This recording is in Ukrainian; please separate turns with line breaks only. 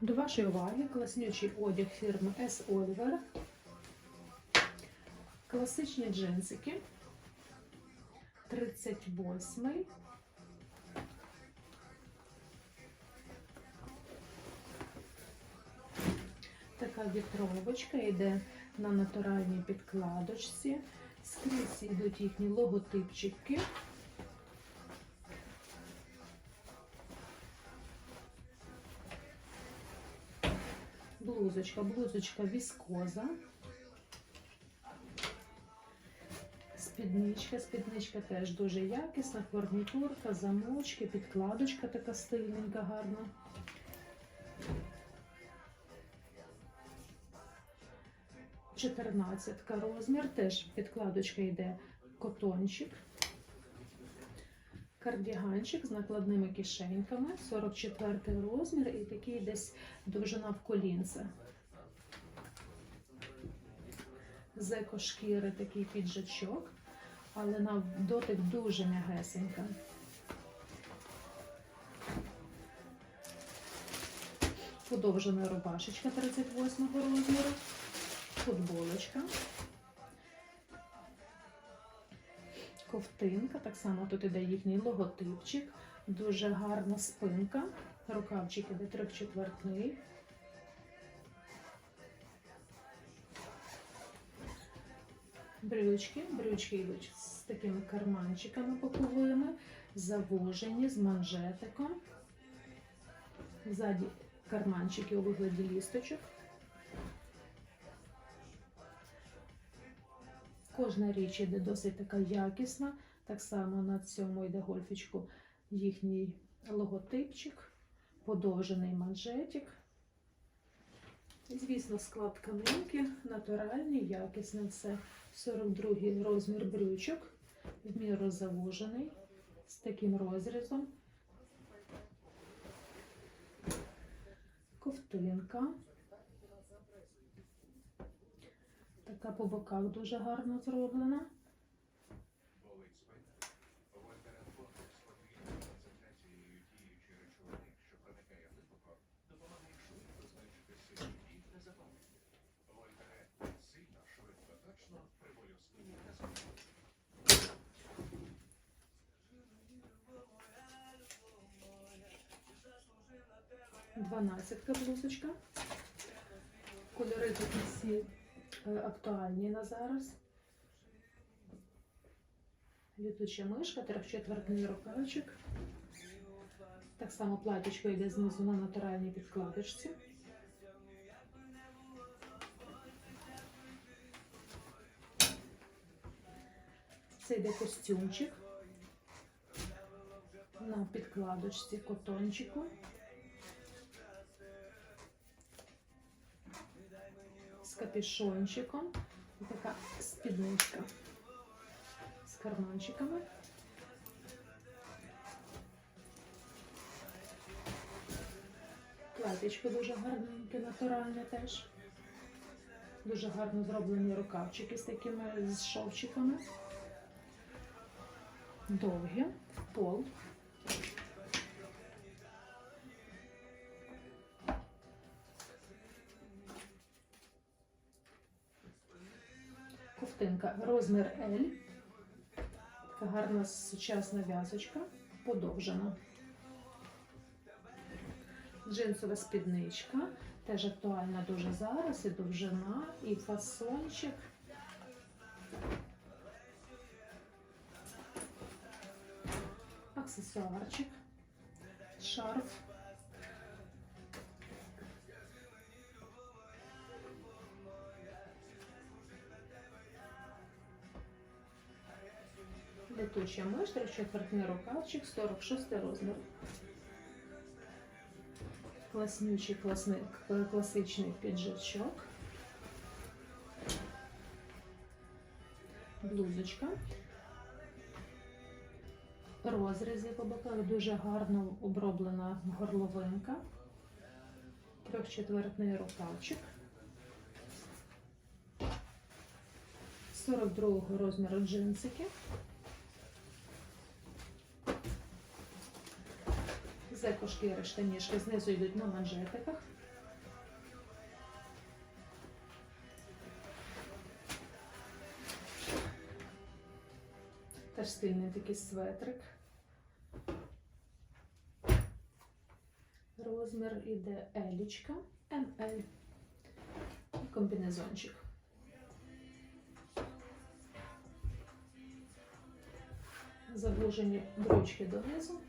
До вашої уваги класнючий одяг фірми S. Oliver. Класичні джинсики. 38. Така вітровочка йде на натуральній підкладочці. Скрізь йдуть їхні логотипчики. Блузочка, блузочка віскоза. Спідничка, спідничка теж дуже якісна, фурнітурка, замочки, підкладочка така стильненька, гарна. Чотирнадцятка розмір, теж підкладочка йде котончик. Кардіганчик з накладними кишеньками, 44 розмір і такий десь довжина в колінце. З екошкіри такий піджачок, але на дотик дуже м'ягесенька. Подовжена рубашечка 38 розміру, футболочка. Ковтинка, так само тут іде їхній логотипчик, дуже гарна спинка, рукавчик іде трьохчетвертний. Брючки, брючки йдуть з такими карманчиками боковими, завожені з манжетиком. Ззаді карманчики у вигляді лісточок. Кожна річ іде досить така якісна. Так само на цьому йде гольфічку їхній логотипчик, подовжений манжетик. Звісно, склад тканинки, натуральний, якісний все. 42 розмір брючок, в міру завужений, з таким розрізом. Ковтинка. Така по боках дуже гарно зроблена. Дванадцятка блузочка. Кольори такі всі актуальні на зараз. Літуча мишка, трьохчетвертний рукавчик. Так само платічко йде знизу на натуральній підкладочці. Це йде костюмчик на підкладочці котончику. З капюшончиком. І така спідничка з карманчиками. Платічко дуже гарненьке, натуральне теж. Дуже гарно зроблені рукавчики з такими з шовчиками. Довгі, пол. Ковтинка розмір L. Така гарна сучасна в'язочка, подовжена. Джинсова спідничка. Теж актуальна дуже зараз. І довжина, і фасончик. Аксесуарчик, шарф. Летуча миш, трьохчетвертний рукавчик, 46 розмір. Класнючий класний, класичний піджачок. Блузочка. Розрізи по боках, дуже гарно оброблена горловинка. Трьохчетвертний рукавчик. 42 розміру джинсики. Це кошки рештанішки знизу йдуть на манжетиках. Теж стильний такий светрик. Розмір іде елічка, МЛ і комбінезончик. Заглужені брючки донизу.